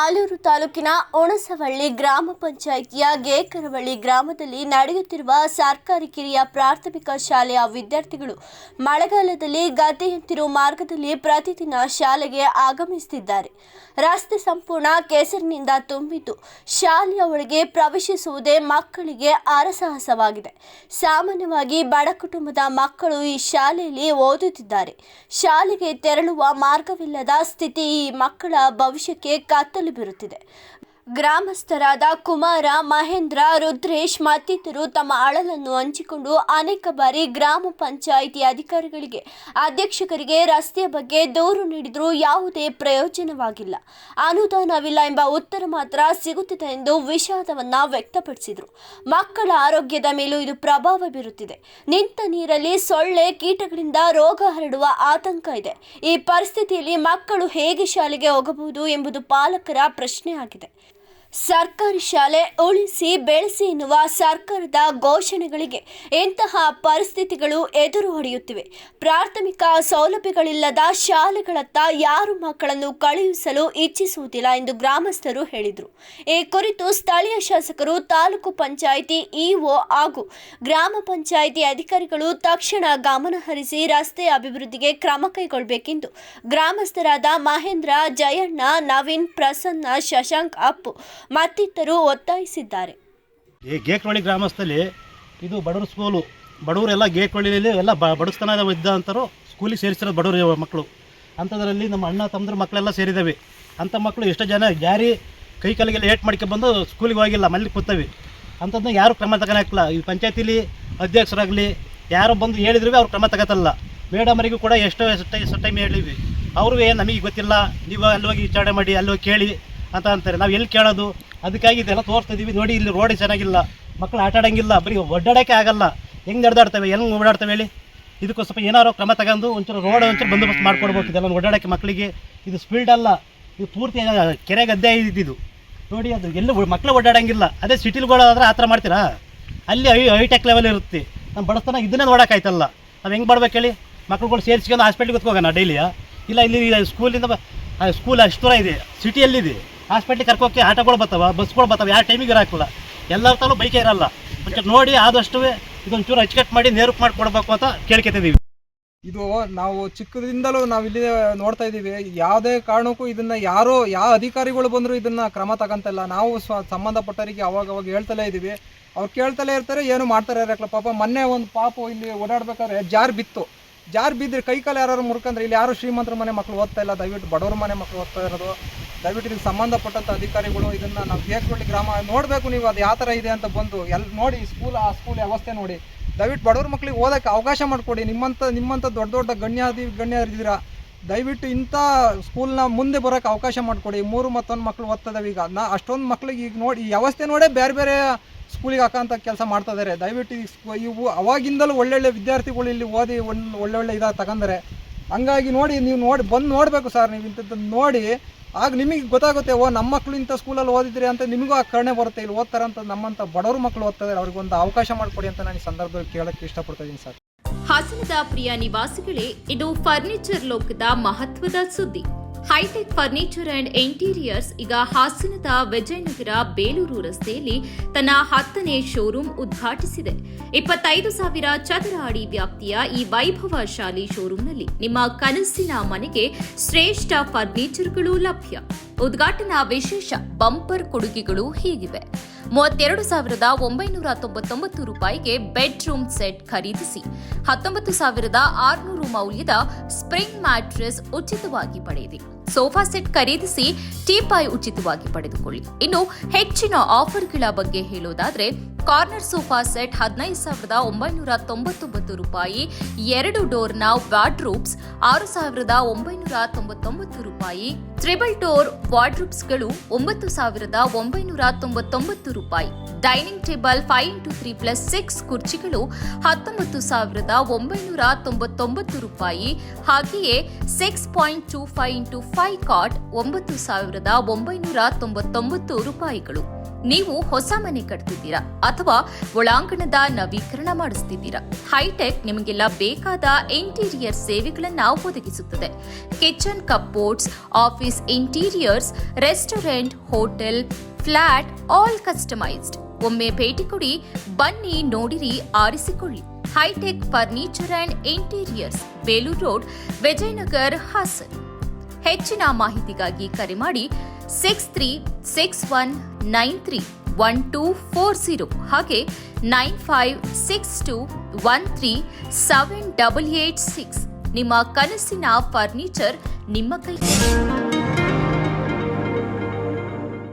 ಆಲೂರು ತಾಲೂಕಿನ ಒಣಸವಳ್ಳಿ ಗ್ರಾಮ ಪಂಚಾಯಿತಿಯ ಗೇಕರವಳ್ಳಿ ಗ್ರಾಮದಲ್ಲಿ ನಡೆಯುತ್ತಿರುವ ಸರ್ಕಾರಿ ಕಿರಿಯ ಪ್ರಾಥಮಿಕ ಶಾಲೆಯ ವಿದ್ಯಾರ್ಥಿಗಳು ಮಳೆಗಾಲದಲ್ಲಿ ಗದ್ದೆಯಂತಿರುವ ಮಾರ್ಗದಲ್ಲಿ ಪ್ರತಿದಿನ ಶಾಲೆಗೆ ಆಗಮಿಸುತ್ತಿದ್ದಾರೆ. ರಸ್ತೆ ಸಂಪೂರ್ಣ ಕೆಸರಿನಿಂದ ತುಂಬಿದ್ದು ಶಾಲೆಯ ಒಳಗೆ ಪ್ರವೇಶಿಸುವುದೇ ಮಕ್ಕಳಿಗೆ ಅರಸಾಹಸವಾಗಿದೆ. ಸಾಮಾನ್ಯವಾಗಿ ಬಡ ಕುಟುಂಬದ ಮಕ್ಕಳು ಈ ಶಾಲೆಯಲ್ಲಿ ಓದುತ್ತಿದ್ದಾರೆ. ಶಾಲೆಗೆ ತೆರಳುವ ಮಾರ್ಗವಿಲ್ಲದ ಸ್ಥಿತಿ ಈ ಮಕ್ಕಳ ಭವಿಷ್ಯಕ್ಕೆ ಕತ್ತಲು ಬೀರುತ್ತಿದೆ ಗ್ರಾಮಸ್ಥರಾದ ಕುಮಾರ, ಮಹೇಂದ್ರ, ರುದ್ರೇಶ್ ಮತ್ತಿತರರು ತಮ್ಮ ಅಳಲನ್ನು ಹಂಚಿಕೊಂಡು ಅನೇಕ ಬಾರಿ ಗ್ರಾಮ ಪಂಚಾಯಿತಿ ಅಧಿಕಾರಿಗಳಿಗೆ, ಅಧ್ಯಕ್ಷಕರಿಗೆ ರಸ್ತೆಯ ಬಗ್ಗೆ ದೂರು ನೀಡಿದರೂ ಯಾವುದೇ ಪ್ರಯೋಜನವಾಗಿಲ್ಲ. ಅನುದಾನವಿಲ್ಲ ಎಂಬ ಉತ್ತರ ಮಾತ್ರ ಸಿಗುತ್ತಿದೆ ಎಂದು ವಿಷಾದವನ್ನು ವ್ಯಕ್ತಪಡಿಸಿದರು. ಮಕ್ಕಳ ಆರೋಗ್ಯದ ಮೇಲೂ ಇದು ಪ್ರಭಾವ ಬೀರುತ್ತಿದೆ. ನಿಂತ ನೀರಲ್ಲಿ ಸೊಳ್ಳೆ, ಕೀಟಗಳಿಂದ ರೋಗ ಹರಡುವ ಆತಂಕ ಇದೆ. ಈ ಪರಿಸ್ಥಿತಿಯಲ್ಲಿ ಮಕ್ಕಳು ಹೇಗೆ ಶಾಲೆಗೆ ಹೋಗಬಹುದು ಎಂಬುದು ಪಾಲಕರ ಪ್ರಶ್ನೆಯಾಗಿದೆ. ಸರ್ಕಾರಿ ಶಾಲೆ ಉಳಿಸಿ ಬೆಳೆಸಿ ಎನ್ನುವ ಸರ್ಕಾರದ ಘೋಷಣೆಗಳಿಗೆ ಇಂತಹ ಪರಿಸ್ಥಿತಿಗಳು ಎದುರು ಹೊಡೆಯುತ್ತಿವೆ. ಪ್ರಾಥಮಿಕ ಸೌಲಭ್ಯಗಳಿಲ್ಲದ ಶಾಲೆಗಳತ್ತ ಯಾರು ಮಕ್ಕಳನ್ನು ಕಳುಹಿಸಲು ಇಚ್ಛಿಸುವುದಿಲ್ಲ ಎಂದು ಗ್ರಾಮಸ್ಥರು ಹೇಳಿದರು. ಈ ಕುರಿತು ಸ್ಥಳೀಯ ಶಾಸಕರು, ತಾಲೂಕು ಪಂಚಾಯಿತಿ ಇಒ ಹಾಗೂ ಗ್ರಾಮ ಪಂಚಾಯಿತಿ ಅಧಿಕಾರಿಗಳು ತಕ್ಷಣ ಗಮನಹರಿಸಿ ರಸ್ತೆ ಅಭಿವೃದ್ಧಿಗೆ ಕ್ರಮ ಕೈಗೊಳ್ಳಬೇಕೆಂದು ಗ್ರಾಮಸ್ಥರಾದ ಮಹೇಂದ್ರ, ಜಯಣ್ಣ, ನವೀನ್, ಪ್ರಸನ್ನ, ಶಶಾಂಕ್ ಅಪ್ಪು ಮತ್ತಿತರರು ಒತ್ತಾಯಿಸಿದ್ದಾರೆ. ಈ ಗೇಕ್ವಳ್ಳಿ ಗ್ರಾಮಸ್ಥಲ್ಲಿ ಇದು ಬಡವ್ರ ಸ್ಕೂಲು. ಬಡವರೆಲ್ಲ ಗೇಕ್ವಳ್ಳಿಯಲ್ಲಿ ಎಲ್ಲ ಬ ಬಡಸ್ತನ ಇದ್ದಂಥರು ಸ್ಕೂಲಿಗೆ ಸೇರಿಸಿರೋದು ಬಡವ್ರ ಮಕ್ಕಳು. ಅಂಥದ್ರಲ್ಲಿ ನಮ್ಮ ಅಣ್ಣ, ತಮ್ಮದ್ರ ಮಕ್ಕಳೆಲ್ಲ ಸೇರಿದ್ದಾವೆ ಅಂಥ ಮಕ್ಕಳು ಎಷ್ಟೋ ಜನ ಯಾರಿ ಕೈ ಕಾಲಿಗೆಲ್ಲ ಏಟ್ ಮಾಡ್ಕೊಂಡ್ಬಂದು ಸ್ಕೂಲಿಗೆ ಹೋಗಿಲ್ಲ ಮಲ್ಲಿ ಕೂತವೆ. ಅಂಥದ್ದನ್ನ ಯಾರು ಕ್ರಮ ತಗೊಳಕ್ಕಿಲ್ಲ. ಈ ಪಂಚಾಯತಿಲಿ ಅಧ್ಯಕ್ಷರಾಗಲಿ ಯಾರೋ ಬಂದು ಹೇಳಿದ್ರು ಅವ್ರು ಕ್ರಮ ತಗೋತಲ್ಲ. ಮೇಡಮರಿಗೂ ಕೂಡ ಎಷ್ಟೋ ಎಷ್ಟು ಎಷ್ಟು ಟೈಮ್ ಹೇಳಿವಿ ಅವರು ಏನು ನಮಗೆ ಗೊತ್ತಿಲ್ಲ. ನೀವು ಅಲ್ಲಿ ಹೋಗಿ ವಿಚಾರಣೆ ಮಾಡಿ ಅಲ್ಲಿ ಹೋಗಿ ಕೇಳಿ ಅಂತ ಅಂತಾರೆ. ನಾವು ಎಲ್ಲಿ ಕೇಳೋದು? ಅದಕ್ಕಾಗಿ ಇದೆಲ್ಲ ತೋರಿಸ್ತಾ ಇದೀವಿ. ನೋಡಿ, ಇಲ್ಲಿ ರೋಡ್ ಚೆನ್ನಾಗಿಲ್ಲ. ಮಕ್ಕಳು ಆಟ ಆಡೋಂಗಿಲ್ಲ. ಬರೀ ಒಡ್ಡಾಡೋಕ್ಕೆ ಆಗಲ್ಲ. ಹೆಂಗೆ ನಡೆದಾಡ್ತವೆ? ಹೆಂಗೆ ಓಡಾಡ್ತವೆ ಹೇಳಿ? ಇದಕ್ಕೂ ಸ್ವಲ್ಪ ಏನಾರೋ ಕ್ರಮ ತಗೊಂಡು ಒಂಚೂರು ರೋಡ್ ಒಂಚೂರು ಬಂದೋಬಸ್ತ್ ಮಾಡ್ಕೊಡ್ಬೇಕು. ಇದೆಲ್ಲ ಓಡಾಡೋಕ್ಕೆ ಮಕ್ಕಳಿಗೆ ಇದು ಸ್ಪೀಡ್ ಅಲ್ಲ. ಇದು ಪೂರ್ತಿ ಕೆರೆ ಗದ್ದೆ ಇದ್ದಿದ್ದು ನೋಡಿ, ಅದು ಎಲ್ಲೂ ಮಕ್ಕಳು ಓಡಾಡೋಂಗಿಲ್ಲ ಅದೇ ಸಿಟಿಲ್ಗಳಾದ್ರೆ ಆ ಥರ ಮಾಡ್ತೀರಾ? ಅಲ್ಲಿ ಐ ಹೈಟೆಕ್ ಲೆವೆಲ್ ಇರುತ್ತೆ. ನಮ್ಮ ಬಡತನ ಇದನ್ನೇ ನೋಡೋಕ್ಕಾಯ್ತಲ್ಲ. ನಾವು ಹೆಂಗೆ ಮಾಡ್ಬೇಕು ಹೇಳಿ? ಮಕ್ಳುಗಳು ಸೇರಿಸ್ಕೊಂಡು ಹಾಸ್ಪಿಟ್ಲಿಗೆ ಹೋಗೋಣ ಡೈಲಿಯ? ಇಲ್ಲ, ಇಲ್ಲಿ ಸ್ಕೂಲಿಂದ ಸ್ಕೂಲ್ ಅಷ್ಟು ದೂರ ಇದೆ. ಸಿಟಿಯಲ್ಲಿದೆ ಹಾಸ್ಪಿಟ್ಲಿಗೆ ಕರ್ಕೋಕೆ ಆಟೋಗಳು ಬರ್ತಾವ, ಬಸ್ಗಳು ಬರ್ತಾವ, ಯಾವ ಟೈಮಿಗೆ ಇರೋಕ್ಕಿಲ್ಲ ಎಲ್ಲರ ತಾಲೂ ಬೈಕೇ ಇರಲ್ಲ. ಒಂಚೂರು ನೋಡಿ ಆದಷ್ಟು ಇದೊಂಚೂರು ಅಚ್ಚುಕಟ್ಟು ಮಾಡಿ ನೇರಕ್ಕೆ ಮಾಡಿ ಕೊಡಬೇಕು ಅಂತ ಕೇಳ್ಕೊತಿದ್ದೀವಿ ಇದು ನಾವು ಚಿಕ್ಕದಿಂದಲೂ ನಾವು ಇಲ್ಲಿ ನೋಡ್ತಾ ಇದ್ದೀವಿ. ಯಾವುದೇ ಕಾರಣಕ್ಕೂ ಇದನ್ನ ಯಾರೋ, ಯಾವ ಅಧಿಕಾರಿಗಳು ಬಂದರೂ ಇದನ್ನ ಕ್ರಮ ತಗೊಂತಲ್ಲ. ನಾವು ಸ್ವ, ಸಂಬಂಧಪಟ್ಟವರಿಗೆ ಅವಾಗ ಅವಾಗ ಹೇಳ್ತಲೇ ಇದ್ದೀವಿ. ಅವ್ರು ಕೇಳ್ತಲೇ ಇರ್ತಾರೆ, ಏನು ಮಾಡ್ತಾರೆ ಇರಕ್ಲ. ಪಾಪ ಮೊನ್ನೆ ಒಂದು ಪಾಪ ಇಲ್ಲಿ ಓಡಾಡ್ಬೇಕಾದ್ರೆ ಜಾರ್ ಬಿತ್ತು. ಜಾರ್ ಬಿದ್ದರೆ ಕೈ ಕಾಲು ಯಾರು ಮುರ್ಕಂದ್ರೆ ಇಲ್ಲಿ ಯಾರು ಶ್ರೀಮಂತರ ಮನೆ ಮಕ್ಕಳು ಓದ್ತಾ ಇಲ್ಲ. ದಯವಿಟ್ಟು ಬಡವ್ರ ಮನೆ ಮಕ್ಕಳು ಓದ್ತಾ ಇರೋದು. ದಯವಿಟ್ಟು ಇದಕ್ಕೆ ಸಂಬಂಧಪಟ್ಟಂಥ ಅಧಿಕಾರಿಗಳು ಇದನ್ನ ನಾವು ಗೇಕ್ರೊಳ್ಳಿ ಗ್ರಾಮ ನೋಡಬೇಕು ನೀವು, ಅದು ಯಾವ ಥರ ಇದೆ ಅಂತ ಬಂದು ಎಲ್ಲಿ ನೋಡಿ ಸ್ಕೂಲ್ ಆ ಸ್ಕೂಲ್ ವ್ಯವಸ್ಥೆ ನೋಡಿ. ದಯವಿಟ್ಟು ಬಡವ್ರ ಮಕ್ಳಿಗೆ ಓದೋಕ್ಕೆ ಅವಕಾಶ ಮಾಡಿಕೊಡಿ. ನಿಮ್ಮಂಥ ನಿಮ್ಮಂಥ ದೊಡ್ಡ ದೊಡ್ಡ ಗಣ್ಯಾದಿ, ಗಣ್ಯರಿದ್ದೀರಾ, ದಯವಿಟ್ಟು ಇಂಥ ಸ್ಕೂಲ್ನ ಮುಂದೆ ಬರೋಕ್ಕೆ ಅವಕಾಶ ಮಾಡಿಕೊಡಿ. ಮೂರು ಮತ್ತೊಂದು ಮಕ್ಕಳು ಓದ್ತದವೆ ಈಗ. ನಾ ಅಷ್ಟೊಂದು ಮಕ್ಳಿಗೆ ಈಗ ನೋಡಿ, ಈ ವ್ಯವಸ್ಥೆ ನೋಡೇ ಬೇರೆ ಬೇರೆ ಸ್ಕೂಲಿಗೆ ಹಾಕೋಂಥ ಕೆಲಸ ಮಾಡ್ತಾ ಇದ್ದಾರೆ ದಯವಿಟ್ಟು ಇವು ಅವಾಗಿಂದಲೂ ಒಳ್ಳೊಳ್ಳೆ ವಿದ್ಯಾರ್ಥಿಗಳು ಇಲ್ಲಿ ಓದಿ ಒಂದು ಒಳ್ಳೊಳ್ಳೆ ಇದಾಗ ತಗೊಂಡರೆ. ಹಂಗಾಗಿ ನೋಡಿ, ನೀವು ನೋಡಿ, ಬಂದು ನೋಡಬೇಕು ಸರ್, ನೀವು ಇಂಥದ್ದನ್ನು ನೋಡಿ. ಆಗ ನಿಮಗೆ ಗೊತ್ತಾಗುತ್ತೆ, ಓ, ನಮ್ಮ ಮಕ್ಕಳು ಇಂಥ ಸ್ಕೂಲಲ್ಲಿ ಓದಿದ್ರೆ ಅಂತ ನಿಮಗೂ ಆ ಕರ್ಣೆ ಬರುತ್ತೆ. ಇಲ್ಲಿ ಓದ್ತಾರೆ ಅಂತ ನಮ್ಮಂಥ ಬಡವರು ಮಕ್ಕಳು ಓದ್ತಾರೆ ಅವ್ರಿಗೊಂದು ಅವಕಾಶ ಮಾಡಿಕೊಡಿ ಅಂತ ನಾನು ಈ ಸಂದರ್ಭದಲ್ಲಿ ಕೇಳಕ್ಕೆ ಇಷ್ಟಪಡ್ತಾ ಇದ್ದೀನಿ ಸರ್. ಹಾಸನದ ಪ್ರಿಯ ನಿವಾಸಿಗಳೇ, ಇದು ಫರ್ನಿಚರ್ ಲೋಕದ ಮಹತ್ವದ ಸುದ್ದಿ. ಹೈಟೆಕ್ ಫರ್ನಿಚರ್ ಅಂಡ್ ಇಂಟೀರಿಯರ್ಸ್, ಈಗ ಹಾಸನದ ವಿಜಯನಗರ ಬೇಲೂರು ರಸ್ತೆಯಲ್ಲಿ ತನ್ನ ಹತ್ತನೇ ಶೋರೂಮ್ ಉದ್ಘಾಟಿಸಿದೆ. ಇಪ್ಪತ್ತೈದು ಸಾವಿರ ಚದರ ಅಡಿ ವ್ಯಾಪ್ತಿಯ ಈ ವೈಭವಶಾಲಿ ಶೋರೂಮ್ನಲ್ಲಿ ನಿಮ್ಮ ಕನಸಿನ ಮನೆಗೆ ಶ್ರೇಷ್ಠ ಫರ್ನಿಚರ್ಗಳು ಲಭ್ಯ. ಉದ್ಘಾಟನಾ ವಿಶೇಷ ಬಂಪರ್ ಕೊಡುಗೆಗಳು ಹೀಗಿವೆ. ಮೂವತ್ತೆರಡು ಸಾವಿರದ ಒಂಬೈನೂರ ತೊಂಬತ್ತೊಂಬತ್ತು ರೂಪಾಯಿಗೆ ಬೆಡ್ರೂಮ್ ಸೆಟ್ ಖರೀದಿಸಿ, ಹತ್ತೊಂಬತ್ತು ಸಾವಿರದ ಆರುನೂರು ಮೌಲ್ಯದ ಸ್ಪ್ರಿಂಗ್ ಮ್ಯಾಟ್ರೆಸ್ ಉಚಿತವಾಗಿ ಪಡೆಯಿರಿ. ಸೋಫಾ ಸೆಟ್ ಖರೀದಿಸಿ ಟೀಪಾಯ್ ಉಚಿತವಾಗಿ ಪಡೆದುಕೊಳ್ಳಿ. ಇನ್ನು ಹೆಚ್ಚಿನ ಆಫರ್ಗಳ ಬಗ್ಗೆ ಹೇಳೋದಾದ್ರೆ, ಕಾರ್ನರ್ ಸೋಫಾ ಸೆಟ್ ಹದಿನೈದು ಸಾವಿರದ ಒಂಬೈನೂರ ತೊಂಬತ್ತೊಂಬತ್ತು ರೂಪಾಯಿ, ಎರಡು ಡೋರ್ನ ವಾರ್ಡ್ರೂಬ್ಸ್ ಆರು ಸಾವಿರದ ಒಂಬೈನೂರ ತೊಂಬತ್ತೊಂಬತ್ತು ರೂಪಾಯಿ ಟ್ರಿಬಲ್ ಡೋರ್ ವಾರ್ಡ್ರೂಬ್ಸ್ಗಳು ಒಂಬತ್ತು ಸಾವಿರದ ಒಂಬೈನೂರ ತೊಂಬತ್ತೊಂಬತ್ತು ರೂಪಾಯಿ. Dining table five into three plus six ಕುರ್ಚಿಗಳು ಹತ್ತೊಂಬತ್ತು ಸಾವಿರದ ಒಂಬೈನೂರ ತೊಂಬತ್ತೊಂಬತ್ತು ರೂಪಾಯಿ, ಹಾಗೆಯೇ six point two five into five cot ಒಂಬತ್ತು ಸಾವಿರದ ಒಂಬೈನೂರ ತೊಂಬತ್ತೊಂಬತ್ತು ರೂಪಾಯಿಗಳು. ನೀವು ಹೊಸ ಮನೆ ಕಟ್ತಿದ್ದೀರಾ ಅಥವಾ ಒಳಾಂಗಣದ ನವೀಕರಣ ಮಾಡಿಸ್ತಿದ್ದೀರಾ? ಹೈಟೆಕ್ ನಿಮಗೆಲ್ಲ ಬೇಕಾದ ಇಂಟೀರಿಯರ್ ಸೇವೆಗಳನ್ನು ಒದಗಿಸುತ್ತದೆ. Kitchen cupboards office interiors, restaurant, hotel, flat, all customized. ಒಮ್ಮೆ ಭೇಟಿ ಕೊಡಿ, ಬನ್ನಿ ನೋಡಿರಿ, ಆರಿಸಿಕೊಳ್ಳಿ. Hitech furniture and interiors, Belur road, Vijayanagar, Hassan. ಹೆಚ್ಚಿನ ಮಾಹಿತಿಗಾಗಿ ಕರೆ ಮಾಡಿ six three six one nine three one two four zero ಹಾಗೆ nine five six two one three seven double eight six ನಿಮ್ಮ ಕನಸಿನ ಫರ್ನಿಚರ್ ನಿಮ್ಮ ಕೈ